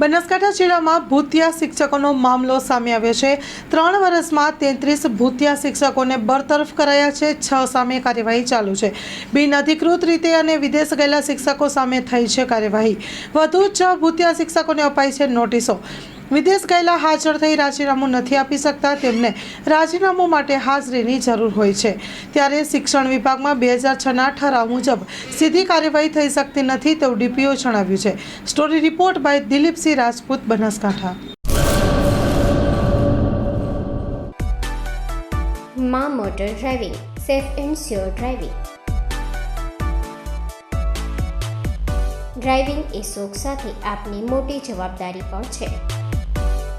બનાસકાંઠા જિલ્લામાં ભૂતિયા શિક્ષકોનો મામલો સામે આવ્યો છે. ત્રણ વર્ષમાં તેત્રીસ ભૂતિયા શિક્ષકોને બરતરફ કરાયા છે. છ સામે કાર્યવાહી ચાલુ છે. બિન અધિકૃત રીતે અને વિદેશ ગયેલા શિક્ષકો સામે થઈ છે કાર્યવાહી. વધુ છ ભૂતિયા શિક્ષકોને અપાઈ છે નોટિસો. વિદેશ ગયેલા હાજર થઈ રાજીનામું નથી આપી શકતા, તેમને રાજીનામું માટે હાજરીની જરૂર હોય છે. ત્યારે શિક્ષણ વિભાગમાં બે હજાર છના ઠરાવ મુજબ સીધી કાર્યવાહી થઈ શકતી નથી તેવું ડીપીઓ જણાવ્યું છે. Story report by Dilipsinh Rajput, Banaskantha. મા motor driving, safe and sure driving. Driving એ શોખ સાથે આપની મોટી જવાબદારી પણ છે.